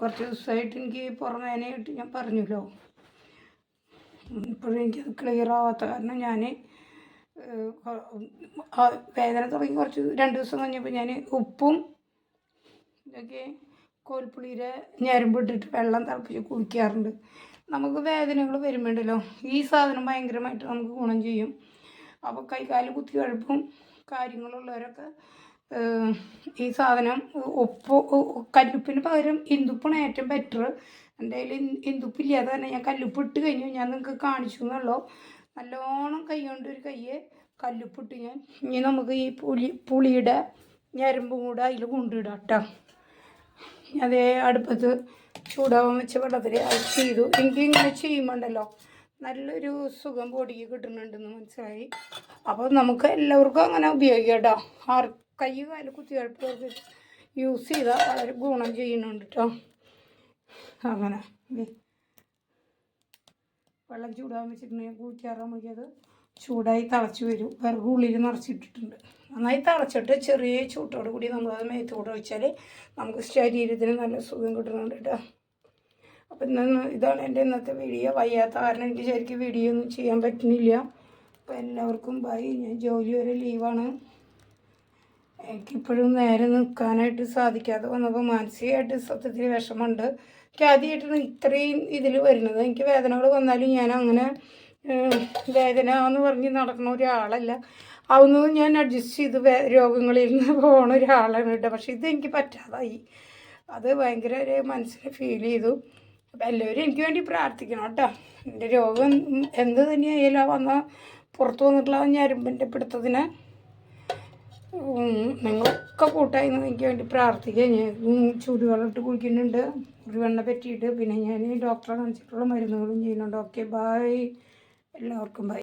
കുറച്ച് ദിവസമായിട്ട് എനിക്ക് പുറമേനായിട്ട് ഞാൻ പറഞ്ഞല്ലോ. ഇപ്പോഴും എനിക്കത് ക്ലിയർ ആവാത്ത കാരണം ഞാൻ വേദന തുടങ്ങി കുറച്ച് രണ്ട് ദിവസം കഴിഞ്ഞപ്പോൾ ഞാൻ ഉപ്പും ഇതൊക്കെ കോൽപ്പുളിയുടെ ഞരമ്പ് ഇട്ടിട്ട് വെള്ളം തിളപ്പിച്ച് കുടിക്കാറുണ്ട് നമുക്ക് വേദനകൾ വരുമ്പോണ്ടല്ലോ ഈ സാധനം ഭയങ്കരമായിട്ട് നമുക്ക് ഗുണം ചെയ്യും. അപ്പോൾ കൈകാൽ കുത്തി കഴുപ്പും കാര്യങ്ങളുള്ളവരൊക്കെ ഈ സാധനം ഉപ്പ് കല്ലുപ്പിന് പകരം ഇന്ദുപ്പാണ് ഏറ്റവും ബെറ്റർ എന്റെ കയ്യിൽ ഇന്ദുപ്പില്ലാതെ തന്നെ ഞാൻ കല്ലുപ്പ് ഇട്ട് കഴിഞ്ഞു. ഞാൻ നിങ്ങൾക്ക് കാണിച്ചു എന്നുള്ളൂ. നല്ലോണം കൈ കൊണ്ട് ഒരു കയ്യെ കല്ലുപ്പിട്ട് ഞാൻ ഇനി നമുക്ക് ഈ പുളി പുളിയുടെ ഞരമ്പും കൂടെ അതിൽ കൊണ്ടിടാം കേട്ടോ. അതേ അടുപ്പത്ത് ചൂടാവാൻ വെച്ച വെള്ളത്തിൽ അത് ചെയ്തു. എനിക്ക് ഇങ്ങനെ ചെയ്യുമ്പോണ്ടല്ലോ നല്ലൊരു സുഖം ബോഡിക്ക് കിട്ടുന്നുണ്ടെന്ന് മനസ്സിലായി. അപ്പോൾ നമുക്ക് എല്ലാവർക്കും അങ്ങനെ ഉപയോഗിക്കാം കേട്ടോ. ആർ കൈ കാൽ കുത്തികഴുപ്പവർക്ക് യൂസ് ചെയ്താൽ വളരെ ഗുണം ചെയ്യുന്നുണ്ട് കേട്ടോ അങ്ങനെ. വെള്ളം ചൂടാൻ വെച്ചിട്ടുണ്ടെങ്കിൽ കൂറ്റിയാറാൻ മതിയത് ചൂടായി തിളച്ച് വരും. വിറക് ഉള്ളിൽ നിറച്ചിട്ടിട്ടുണ്ട്. നന്നായി തിളച്ചിട്ട് ചെറിയ ചൂട്ടോട് കൂടി നമ്മളത് മേത്തോടെ ഒഴിച്ചാൽ നമുക്ക് ശരീരത്തിന് നല്ല സുഖം കിട്ടുന്നുണ്ട് കേട്ടോ അപ്പം ഇന്ന് ഇതാണ് എന്റെ ഇന്നത്തെ വീഡിയോ വയ്യാത്ത കാരണം എനിക്ക് ശരിക്കും വീഡിയോ ഒന്നും ചെയ്യാൻ പറ്റുന്നില്ല. അപ്പോൾ എല്ലാവർക്കും ബൈ ഞാൻ ജോലി വരെ ലീവാണ് എനിക്കിപ്പോഴും നേരെ നിൽക്കാനായിട്ട് സാധിക്കാതെ വന്നപ്പോൾ മാനസികമായിട്ട് സത്യത്തിൽ വിഷമമുണ്ട്. എനിക്ക് ആദ്യമായിട്ടാണ് ഇത്രയും ഇതിൽ വരുന്നത്. എനിക്ക് വേദനകൾ വന്നാലും ഞാൻ അങ്ങനെ വേദന എന്ന് പറഞ്ഞ് നടക്കുന്ന ഒരാളല്ല. അതൊന്നും ഞാൻ അഡ്ജസ്റ്റ് ചെയ്ത് രോഗങ്ങളിൽ നിന്ന് പോകുന്ന ഒരാളാണ് കേട്ടോ. പക്ഷേ ഇതെനിക്ക് പറ്റാതായി. അത് ഭയങ്കര ഒരു മനസ്സിന് ഫീൽ ചെയ്തു. അപ്പം എല്ലാവരും എനിക്ക് വേണ്ടി പ്രാർത്ഥിക്കണം കേട്ടോ. എന്റെ രോഗം എന്ത് തന്നെയായാലും ആ വന്ന പുറത്ത് വന്നിട്ടുള്ള ഞാൻ ഉം, നിങ്ങളൊക്കെ കൂട്ടായി എനിക്ക് വേണ്ടി പ്രാർത്ഥിക്കുക ഞാൻ ചൂടുവെള്ളം ചൂടുവെള്ളമിട്ട് കുളിക്കുന്നുണ്ട് ഒരു വെണ്ണ പറ്റിയിട്ട്. പിന്നെ ഞാൻ ഡോക്ടറെ കാണിച്ചിട്ടുള്ള മരുന്നുകളും ചെയ്യുന്നുണ്ട്. ഓക്കെ ബായ് എല്ലാവർക്കും ബൈ